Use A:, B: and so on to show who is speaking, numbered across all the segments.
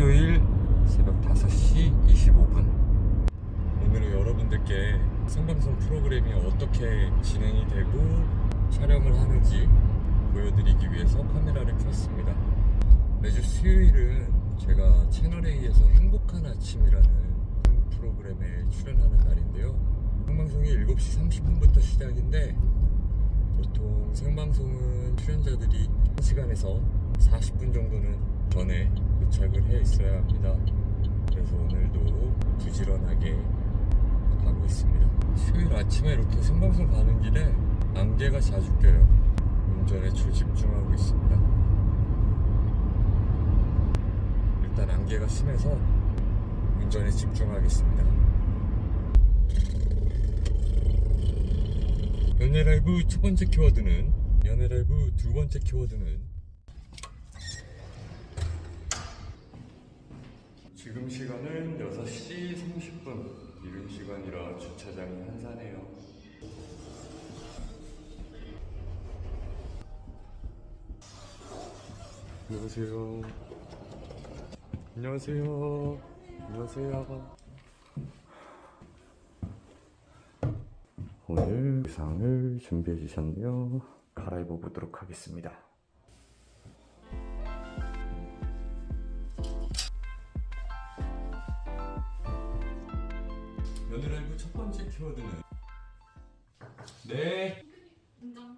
A: 수요일 새벽 5시 25분. 오늘은 여러분들께 생방송 프로그램이 어떻게 진행이 되고 촬영을 하는지 보여드리기 위해서 카메라를 켰습니다. 매주 수요일은 제가 채널A에서 행복한 아침이라는 프로그램에 출연하는 날인데요. 생방송이 7시 30분부터 시작인데 보통 생방송은 출연자들이 1시간에서 40분 정도는 전에 도착을 해 있어야 합니다. 그래서 오늘도 부지런하게 가고 있습니다. 수요일 아침에 이렇게 생방송 가는 길에 안개가 자주 껴요. 운전에 초집중하고 있습니다. 일단 안개가 심해서 운전에 집중하겠습니다. 연애 라이브 첫 번째 키워드는 연애 라이브 두 번째 키워드는 지금 시간은 6시 30분. 이른 시간이라 주차장이 한산해요. 안녕하세요. 안녕하세요. 안녕하세요. 오늘 의상을 준비해 주셨네요. 갈아입어 보도록 하겠습니다. 연애라이브 첫 번째 키워드는 네.
B: 인정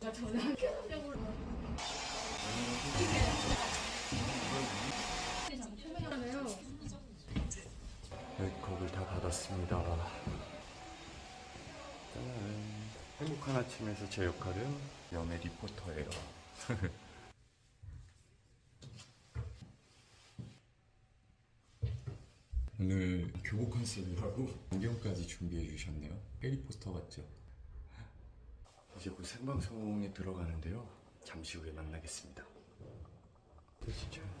B: 학교적으로 표명하네요.
A: 메이크업을 다 받았습니다. 짠. 행복한 아침에서 제 역할은 연애 리포터예요. 오늘 교복 컨셉이라고 안경까지 준비해 주셨네요. 페리 포스터 같죠? 이제 곧 생방송에 들어가는데요. 잠시 후에 만나겠습니다. 진짜. 진짜.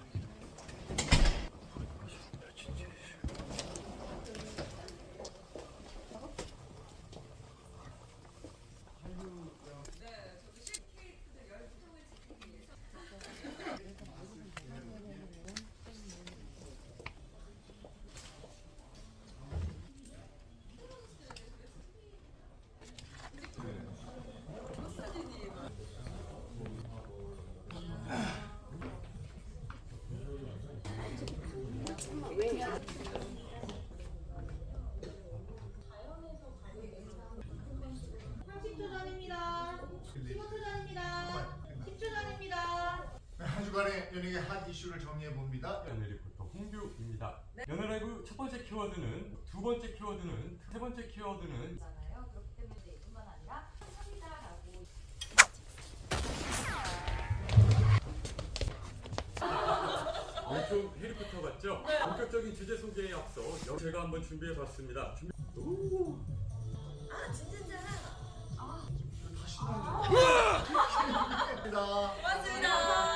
C: 전입니다. 15초 전입니다. 10초 전입니다.
D: 한 주간의 연예계 핫 이슈를 정리해 봅니다.
A: 연예 리포터 홍규입니다. 연예 라이브 첫 번째 키워드는 두 번째 키워드는 세 번째 키워드는
B: 잖아요. 그렇기 때문에 이제 이뿐만 아니라 합니다라고
A: 좀 해리포터 같죠? 본격적인 주제 소개에 앞서 여- 제가 한번 준비해 봤습니다. 준비... 오!
D: 입니다.
A: 고생했습니다.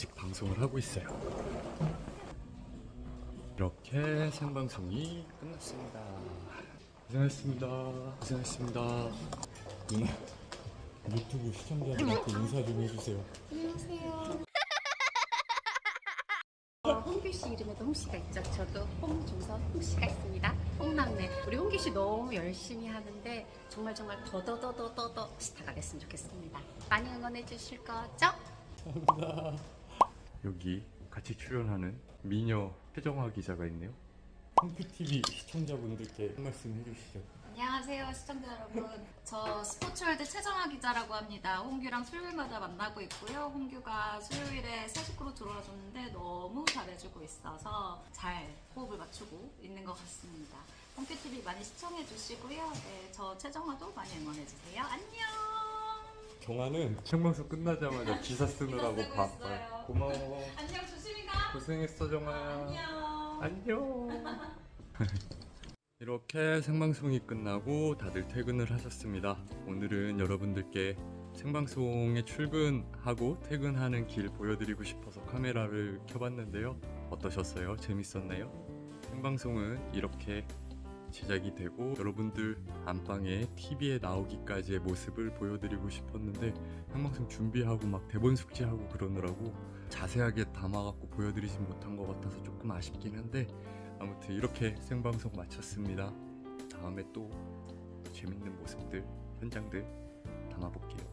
A: 아직 방송을 하고 있어요. 이렇게 생방송이 끝났습니다. 고생했습니다. 고생했습니다. 누나 유튜브 시청자들한테 인사 좀 해주세요.
E: 홍규 씨 이름에도 홍 씨가 있죠. 저도 홍중선 홍 씨가 있습니다. 홍남매. 우리 홍규 씨 너무 열심히 하는데 정말 정말 더더더더더더 스타가 됐으면 좋겠습니다. 많이 응원해 주실 거죠?
A: 여기 같이 출연하는 미녀 최정화 기자가 있네요. 홈큐TV 시청자분들께 한 말씀 해주시죠.
B: 안녕하세요 시청자 여러분. 저 스포츠월드 최정아 기자라고 합니다. 홍규랑 수요일마다 만나고 있고요. 홍규가 수요일에 새 식구로 들어와 줬는데 너무 잘해주고 있어서 잘 호흡을 맞추고 있는 것 같습니다. 홍규TV 많이 시청해 주시고요. 네, 저 최정아도 많이 응원해 주세요. 안녕.
A: 경아는 생방송 끝나자마자 기사 쓰느라고
B: 기사 쓰고
A: 바빠요.
B: 있어요.
A: 고마워.
B: 안녕 조심히 가.
A: 고생했어 정아야.
B: 안녕.
A: 안녕. 이렇게 생방송이 끝나고 다들 퇴근을 하셨습니다. 오늘은 여러분들께 생방송에 출근하고 퇴근하는 길 보여드리고 싶어서 카메라를 켜봤는데요. 어떠셨어요? 재밌었나요? 생방송은 이렇게 제작이 되고 여러분들 안방에 TV에 나오기까지의 모습을 보여드리고 싶었는데 생방송 준비하고 막 대본 숙지하고 그러느라고 자세하게 담아갖고 보여드리진 못한 것 같아서 조금 아쉽긴 한데 아무튼 이렇게 생방송 마쳤습니다. 다음에 또 재밌는 모습들, 현장들 담아볼게요.